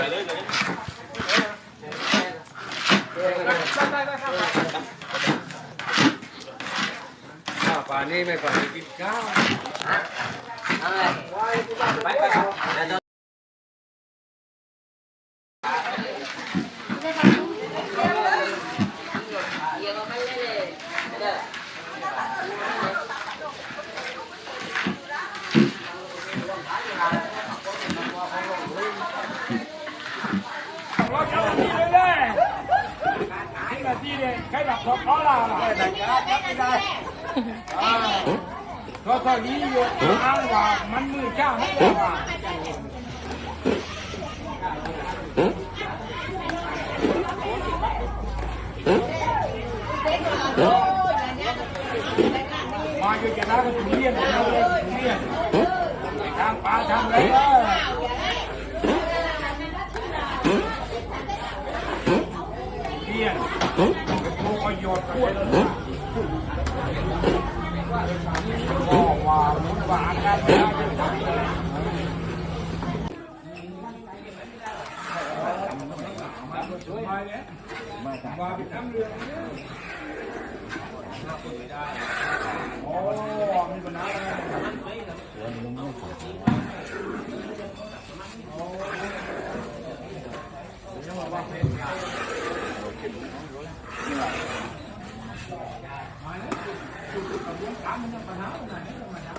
ป่านนี้ไม่ป่านนี้กินข้าว ก็ตอนนี้อยู่อ้างว่ามันมือจ้าไม่ได้ว่ามาอยู่จะได้ก็ถึงเรียนเรียงทางปลาทางเก็ ยนโมประโยชน์พูดก็ว่ามุนว่ากันแล้วมาเป็นน้ำเรืองโอ้มีปัญหาอะไร Ang dami ng panahon na. Eh,